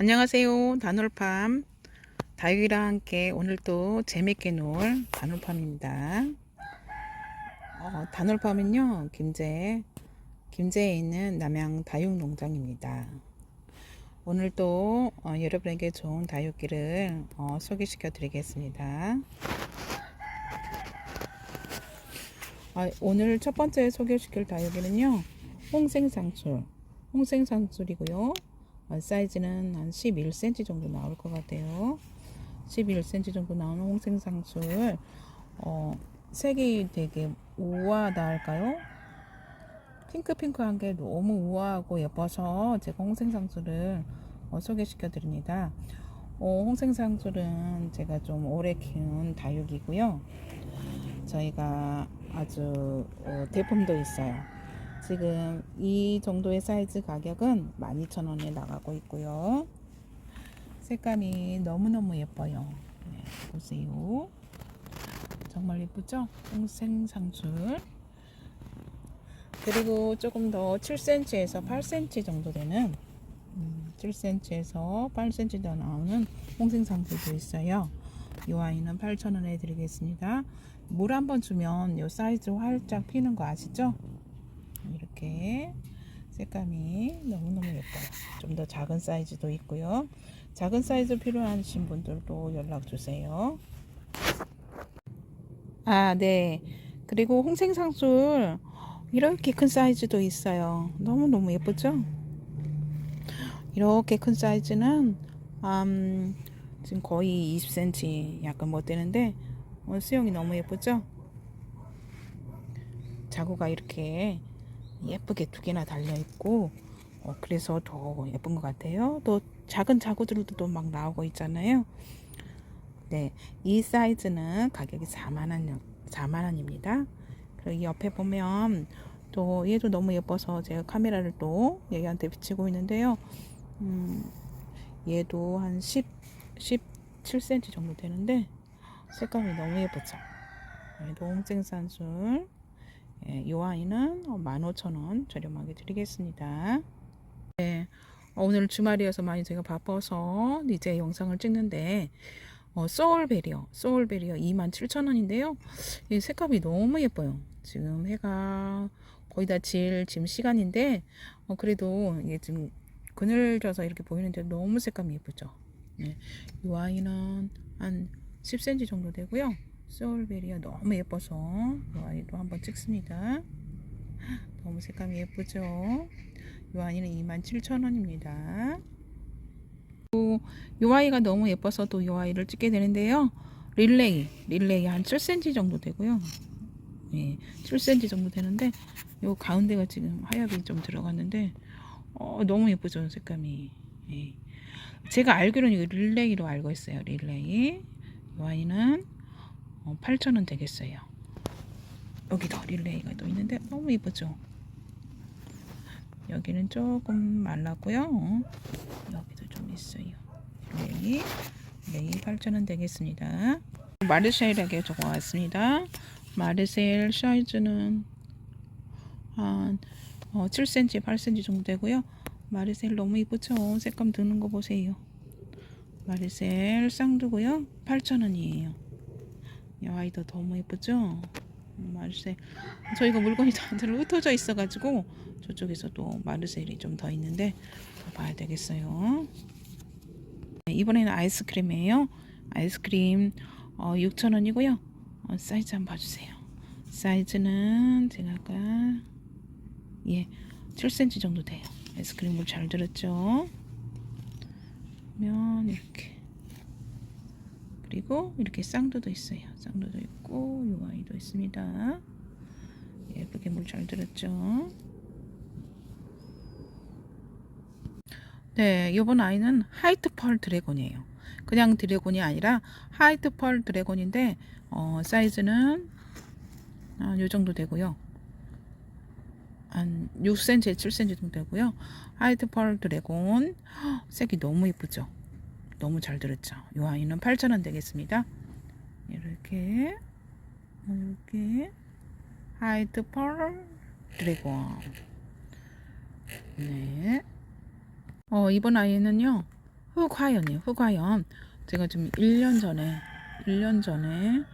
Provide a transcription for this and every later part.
안녕하세요. 다놀팜 다육이랑 함께 오늘도 재밌게 놀 다놀팜입니다. 어, 다놀팜은요 김제 김제에 있는 남양 다육농장입니다. 오늘도 어, 여러분에게 좋은 다육기를 어, 소개시켜 드리겠습니다. 아, 오늘 첫 번째 소개시킬 다육이는요 홍생상술 홍생상술이고요 어, 사이즈는 한 11cm 정도 나올 것 같아요. 11cm 정도 나오는 홍생상술. 어, 색이 되게 우아하다 할까요? 핑크핑크한 게 너무 우아하고 예뻐서 제가 홍생상술을 어, 소개시켜 드립니다. 어, 홍생상술은 제가 좀 오래 키운 다육이고요. 저희가 아주 어, 대품도 있어요. 지금 이 정도의 사이즈 가격은 12,000원에 나가고 있고요. 색감이 너무너무 예뻐요. 네, 보세요. 정말 예쁘죠? 홍생상술. 그리고 조금 더 7cm에서 8cm 정도 되는 7cm에서 8cm 더 나오는 홍생상술도 있어요. 이 아이는 8,000원에 드리겠습니다. 물 한 번 주면 이 사이즈 활짝 피는 거 아시죠? 이렇게 색감이 너무너무 예뻐요. 좀 더 작은 사이즈도 있고요. 작은 사이즈 필요하신 분들도 연락 주세요. 아, 네. 그리고 홍생상술 이렇게 큰 사이즈도 있어요. 너무너무 예쁘죠? 이렇게 큰 사이즈는 음, 지금 거의 20cm 약간 못 되는데 어, 수영이 너무 예쁘죠? 자구가 이렇게 예쁘게 두 개나 달려 있고 어, 그래서 더 예쁜 것 같아요. 또 작은 자구들도 또 막 나오고 있잖아요. 네, 이 사이즈는 가격이 4만 원, 4만 원입니다. 그리고 옆에 보면 또 얘도 너무 예뻐서 제가 카메라를 또 얘한테 비치고 있는데요. 음, 얘도 한 10, 17cm 정도 되는데 색감이 너무 예쁘죠. 얘도 홍생산술. 예, 이 아이는 15,000원 저렴하게 드리겠습니다. 네, 어, 오늘 주말이어서 많이 제가 바빠서 이제 영상을 찍는데 어, 소울 베리어, 소울 베리어 27,000원인데요. 이 색감이 너무 예뻐요. 지금 해가 거의 다 질 지금 시간인데 어, 그래도 이게 지금 그늘져서 이렇게 보이는데 너무 색감이 예쁘죠. 네, 이 아이는 한 10cm 정도 되고요. 소울베리가 너무 예뻐서 이 아이도 한번 찍습니다. 너무 색감이 예쁘죠? 이 아이는 27,000원입니다. 이 아이가 너무 예뻐서 또이 아이를 찍게 되는데요. 릴레이, 릴레이 한 7cm 정도 되고요. 예, 7cm 정도 되는데 요 가운데가 지금 하얗게 좀 들어갔는데 어, 너무 예쁘죠 색감이. 예. 제가 알기로는 릴레이로 알고 있어요. 릴레이. 이 아이는 8,000원 되겠어요. 여기도 릴레이가 또 있는데 너무 예쁘죠? 여기는 조금 말랐고요. 여기도 좀 있어요. 릴레이. 릴레이 8,000원 되겠습니다. 마르셀에게 적어왔습니다. 마르셀 사이즈는 한 어, 7cm, 8cm 정도 되고요. 마르셀 너무 이쁘죠? 색감 드는 거 보세요. 마르셀 쌍두고요. 8,000원이에요. 이 아이도 너무 예쁘죠? 마르셀. 저희가 물건이 다들 흩어져 있어가지고 저쪽에서도 마르셀이 좀 더 있는데 더 봐야 되겠어요. 네, 이번에는 아이스크림이에요. 아이스크림 어, 6,000원이고요. 어, 사이즈 한번 봐주세요. 사이즈는 제가 아까 예 7cm 정도 돼요. 아이스크림 물 잘 들었죠? 면 이렇게 그리고 이렇게 쌍두도 있어요. 쌍두도 있고 요 아이도 있습니다. 예쁘게 물 잘 들었죠? 네, 이번 아이는 하이트 펄 드래곤이에요. 그냥 드래곤이 아니라 하이트 펄 드래곤인데 어, 사이즈는 한요 정도 되고요. 한 6cm, 7cm 정도 되고요. 하이트 펄 드래곤 색이 너무 예쁘죠? 너무 잘 들었죠? 이 아이는 8,000원 되겠습니다. 이렇게 이렇게 하이트 펄 드래곤 네. 어, 이번 아이는요. 흑화연이에요. 흑화연. 제가 지금 1년 전에 1년 전에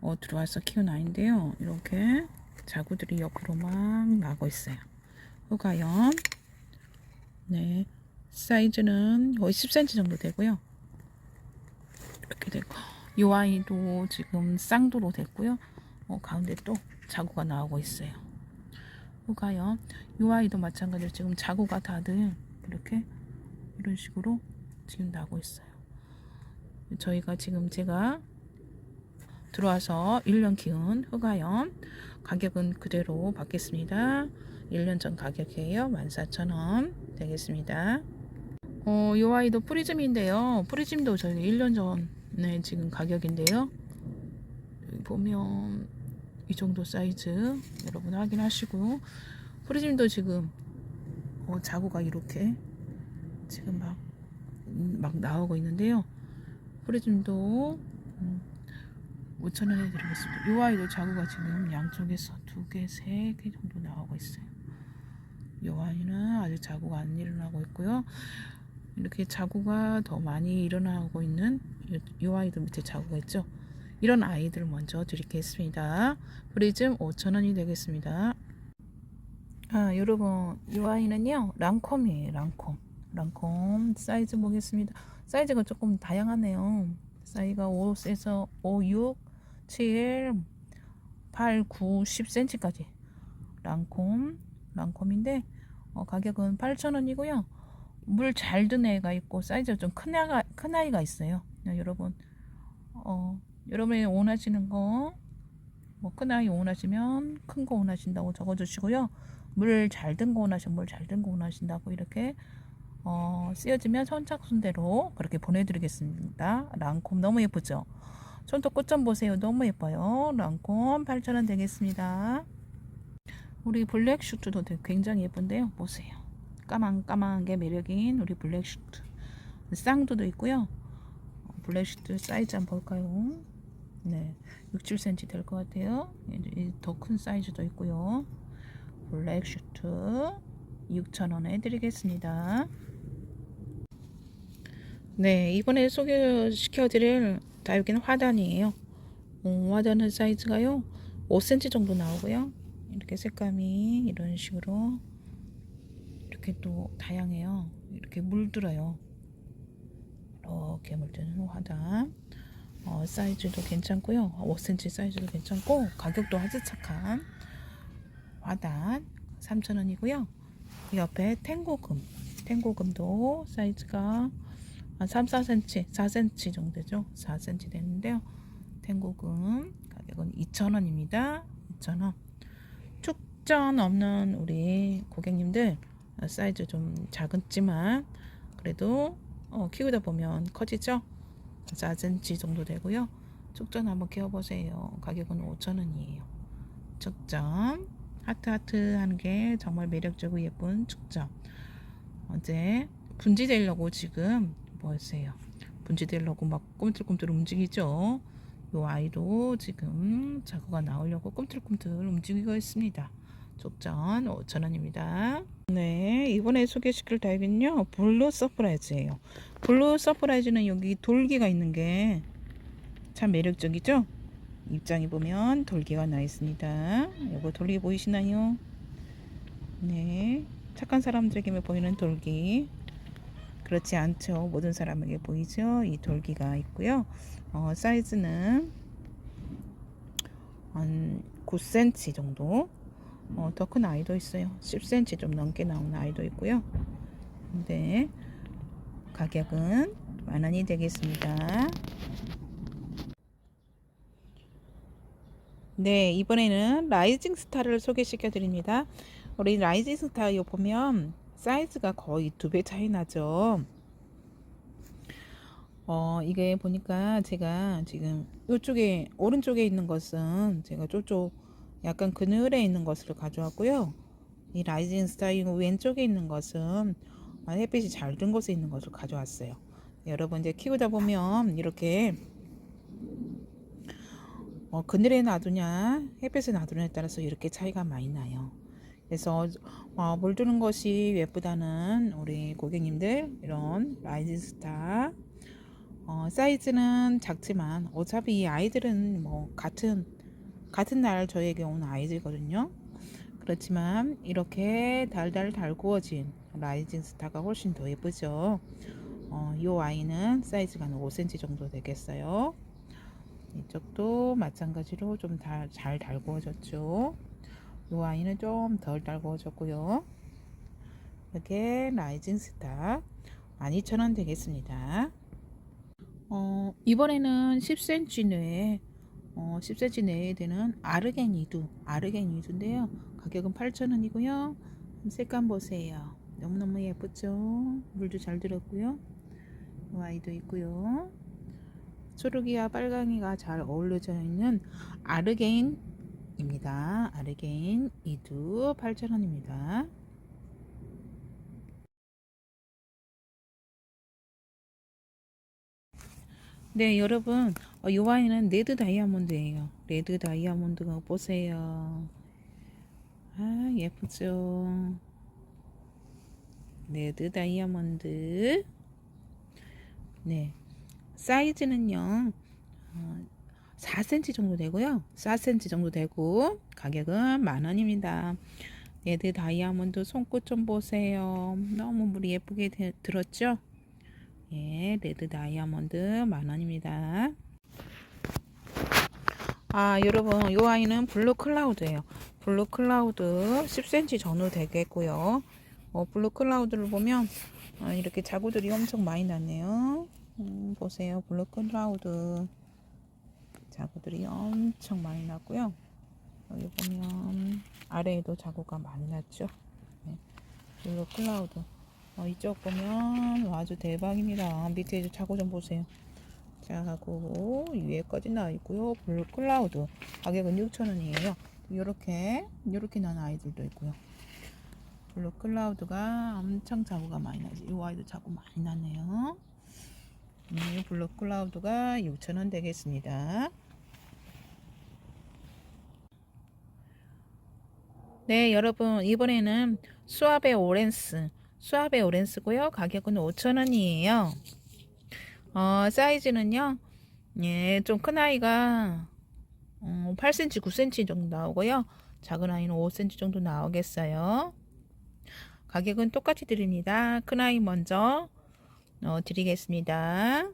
어, 들어와서 키운 아이인데요. 이렇게 자구들이 옆으로 막 나고 있어요. 흑화연. 네. 사이즈는 거의 10cm 정도 되고요. 이렇게 되고 이 아이도 지금 쌍도로 됐고요. 어, 가운데 또 자구가 나오고 있어요. 흑화연. 이 아이도 마찬가지로 지금 자구가 다들 이렇게 이런 식으로 지금 나고 있어요. 저희가 지금 제가 들어와서 1년 키운 흑화연 가격은 그대로 받겠습니다. 1년 전 가격이에요. 14,000원 되겠습니다. 어, 이 아이도 프리즘인데요. 프리즘도 저희 1년 전에 지금 가격인데요. 보면 이 정도 사이즈 여러분 확인하시고 프리즘도 지금 어, 자구가 이렇게 지금 막, 음, 막 나오고 있는데요. 프리즘도 음, 5,000원에 드리겠습니다. 이 아이도 자구가 지금 양쪽에서 두 개, 세 개 정도 나오고 있어요. 이 아이는 아직 자구가 안 일어나고 있고요. 이렇게 자구가 더 많이 일어나고 있는 이, 이 아이도 밑에 자구가 있죠. 이런 아이들 먼저 드리겠습니다. 프리즘 5,000원이 되겠습니다. 아, 여러분, 이 아이는요, 랑콤이에요, 랑콤. 랑콤 사이즈 보겠습니다. 사이즈가 조금 다양하네요. 사이즈가 5에서 5, 6, 7, 8, 9, 10cm까지. 랑콤, 랑콤인데, 어, 가격은 8,000원이고요. 물 잘 든 애가 있고, 사이즈가 좀큰 애가, 큰 아이가 있어요. 네, 여러분, 어, 여러분이 원하시는 거, 뭐, 큰 아이 원하시면 큰 거 원하신다고 적어주시고요. 물 잘 든 거 원하시면 물 잘 든 거 원하신다고 이렇게 어, 쓰여지면 선착순대로 그렇게 보내드리겠습니다. 랑콤 너무 예쁘죠? 손톱 끝 좀 보세요. 너무 예뻐요. 랑콤 8,000원 되겠습니다. 우리 블랙 슈트도 굉장히 예쁜데요. 보세요. 까망까망한 게 매력인 우리 블랙 슈트. 쌍두도 있고요. 블랙 슈트 사이즈 한번 볼까요? 네, 6, 7cm 될 것 같아요. 더 큰 사이즈도 있고요. 블랙 슈트 6,000원에 드리겠습니다. 네, 이번에 소개시켜 드릴 다육이는 화단이에요. 어, 화단은 사이즈가요, 5cm 정도 나오고요. 이렇게 색감이 이런 식으로 이렇게 또 다양해요. 이렇게 물들어요. 이렇게 물드는 화단. 어, 사이즈도 괜찮고요. 5cm 사이즈도 괜찮고 가격도 아주 착한 화단 3,000원이고요. 그 옆에 탱고금. 탱고금도 사이즈가 한 3, 4cm, 4cm 정도 되죠. 4cm 되는데요. 탱고금 가격은 2,000원입니다. 2,000원. 축전 없는 우리 고객님들 사이즈 좀 작았지만 그래도 어, 키우다 보면 커지죠. 4cm 정도 되고요. 축전 한번 키워보세요. 가격은 5,000원이에요. 축전 하트 하트 하는 게 정말 매력적이고 예쁜 축전. 어제 분지되려고 지금 뭐였어요? 분지되려고 막 꿈틀꿈틀 움직이죠. 요 아이도 지금 자구가 나오려고 꿈틀꿈틀 움직이고 있습니다. 족전 5,000원입니다. 네, 이번에 소개시킬 다육은요, 블루 서프라이즈예요. 블루 서프라이즈는 여기 돌기가 있는 게 참 매력적이죠? 입장에 보면 돌기가 나 있습니다. 이거 돌기 보이시나요? 네, 착한 사람들에게 보이는 돌기. 그렇지 않죠. 모든 사람에게 보이죠. 이 돌기가 있고요. 어, 사이즈는 한 9cm 정도. 어, 더 큰 아이도 있어요. 10cm 좀 넘게 나오는 아이도 있고요. 근데 가격은 만 원이 되겠습니다. 네, 이번에는 라이징 스타를 소개시켜 드립니다. 우리 라이징 스타 요 보면 사이즈가 거의 두 배 차이 나죠. 어, 이게 보니까 제가 지금 이쪽에 오른쪽에 있는 것은 제가 저쪽 약간 그늘에 있는 것을 가져왔고요. 이 라이징 스타일 왼쪽에 있는 것은 햇빛이 잘 든 곳에 있는 것을 가져왔어요. 여러분 이제 키우다 보면 이렇게 어, 그늘에 놔두냐 햇빛에 놔두냐에 따라서 이렇게 차이가 많이 나요. 그래서 어, 물드는 것이 예쁘다는 우리 고객님들 이런 라이징 스타 어, 사이즈는 작지만 어차피 이 아이들은 뭐 같은 같은 날 저에게 온 아이들거든요. 그렇지만 이렇게 달달 달구어진 라이징 스타가 훨씬 더 예쁘죠. 어, 이 아이는 사이즈가 한 5cm 정도 되겠어요. 이쪽도 마찬가지로 좀잘 달구어졌죠. 이 아이는 좀 덜 달구어졌고요. 이렇게 라이징 스타 12,000원 되겠습니다. 어, 이번에는 10cm 내에 어, 10cm 내에 되는 아르겐 이두 아르겐 이두인데요. 가격은 8,000원이고요. 색감 보세요. 너무너무 예쁘죠? 물도 잘 들었고요. 이 아이도 있고요. 초록이와 빨강이가 잘 어울려져 있는 아르게인입니다. 아르게인 이두 8,000원입니다. 네, 여러분, 어, 이 와인은 레드 다이아몬드예요. 레드 다이아몬드가 보세요. 아, 예쁘죠? 레드 다이아몬드. 네, 사이즈는요, 어, 4cm 정도 되고요. 4cm 정도 되고, 가격은 만 원입니다. 레드 다이아몬드 손끝 좀 보세요. 너무 물이 예쁘게 되, 들었죠? 예, 레드 다이아몬드 만 원입니다. 아, 여러분, 이 아이는 블루 클라우드예요. 블루 클라우드 10cm 전후 되겠고요. 어, 블루 클라우드를 보면 아, 이렇게 자구들이 엄청 많이 났네요. 음, 보세요, 블루 클라우드 자구들이 엄청 많이 났고요. 여기 보면 아래에도 자구가 많이 났죠. 네, 블루 클라우드. 어, 이쪽 보면 아주 대박입니다. 밑에 자고 좀 보세요. 자고 위에까지 나와 있고요. 블루 클라우드 가격은 6,000원이에요. 이렇게 이렇게 난 아이들도 있고요. 블루 클라우드가 엄청 자구가 많이 나지. 이 아이도 자구 많이 나네요. 이 블루 클라우드가 6,000원 되겠습니다. 네, 여러분 이번에는 수아베 오렌스 수압의 오렌스고요. 가격은 5,000원이에요. 어, 사이즈는요. 예, 좀 큰 아이가 어, 8cm, 9cm 정도 나오고요. 작은 아이는 5cm 정도 나오겠어요. 가격은 똑같이 드립니다. 큰 아이 먼저 어, 드리겠습니다.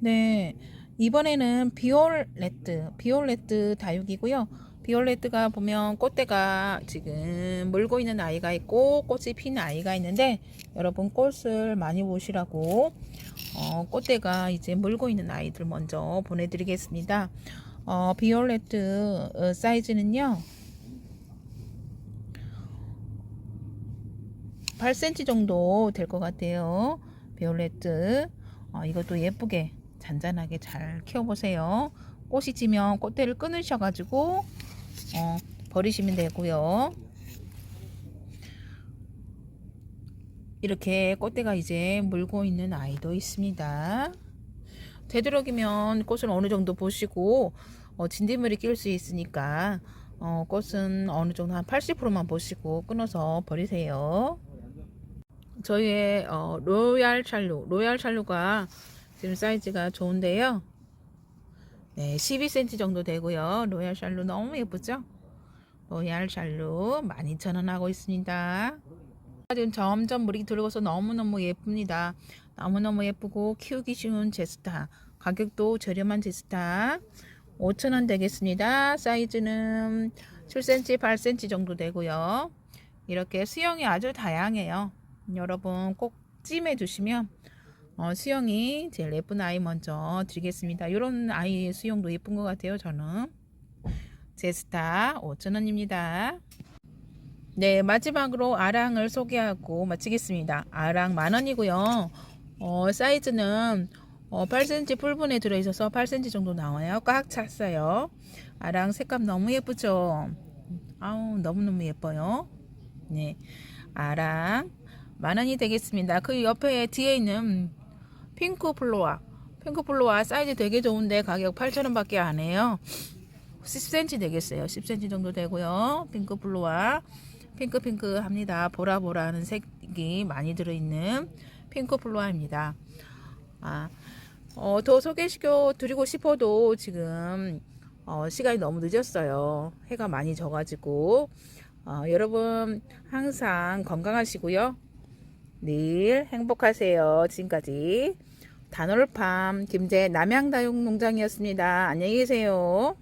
네, 이번에는 비올레트, 비올레트 다육이고요. 비올레트가 보면 꽃대가 지금 물고 있는 아이가 있고 꽃이 피는 아이가 있는데 여러분 꽃을 많이 보시라고 어, 꽃대가 이제 물고 있는 아이들 먼저 보내드리겠습니다. 어, 비올레트 어, 사이즈는요. 8cm 정도 될 것 같아요. 비올레트. 어, 이것도 예쁘게 잔잔하게 잘 키워보세요. 꽃이 지면 꽃대를 끊으셔가지고 어, 버리시면 되고요. 이렇게 꽃대가 이제 물고 있는 아이도 있습니다. 되도록이면 꽃을 어느 정도 보시고 어, 진딧물이 낄 수 있으니까 어, 꽃은 어느 정도 한 80%만 보시고 끊어서 버리세요. 저희의 어, 로얄 찰루, 로얄 찰루가 지금 사이즈가 좋은데요. 네, 12cm 정도 되고요. 로얄 샬루 너무 예쁘죠? 로얄 샬루 12,000원 하고 있습니다. 지금 점점 물이 들어가서 너무너무 예쁩니다. 너무너무 예쁘고 키우기 쉬운 제스타. 가격도 저렴한 제스타. 5,000원 되겠습니다. 사이즈는 7cm, 8cm 정도 되고요. 이렇게 수영이 아주 다양해요. 여러분 꼭 찜해 주시면 어, 수영이 제일 예쁜 아이 먼저 드리겠습니다. 이런 아이 수영도 예쁜 것 같아요. 저는 제스타 5,000원입니다. 네 마지막으로 아랑을 소개하고 마치겠습니다. 아랑 만원이고요. 어, 사이즈는 어, 8cm 풀분에 들어있어서 8cm 정도 나와요. 꽉 찼어요. 아랑 색감 너무 예쁘죠? 아우 너무너무 예뻐요. 네 아랑 만원이 되겠습니다. 그 옆에 뒤에 있는 핑크 플로아 핑크 플로아 사이즈 되게 좋은데 가격 8,000원 밖에 안 해요 10cm 되겠어요. 10cm 정도 되고요. 핑크 플로아 핑크 핑크 합니다. 보라보라 하는 색이 많이 들어있는 핑크 플로아입니다. 아, 어, 더 소개시켜 드리고 싶어도 지금 어, 시간이 너무 늦었어요. 해가 많이 져가지고 어, 여러분 항상 건강하시고요. 늘 행복하세요. 지금까지 단월팜 김제 남양다육 농장이었습니다. 안녕히 계세요.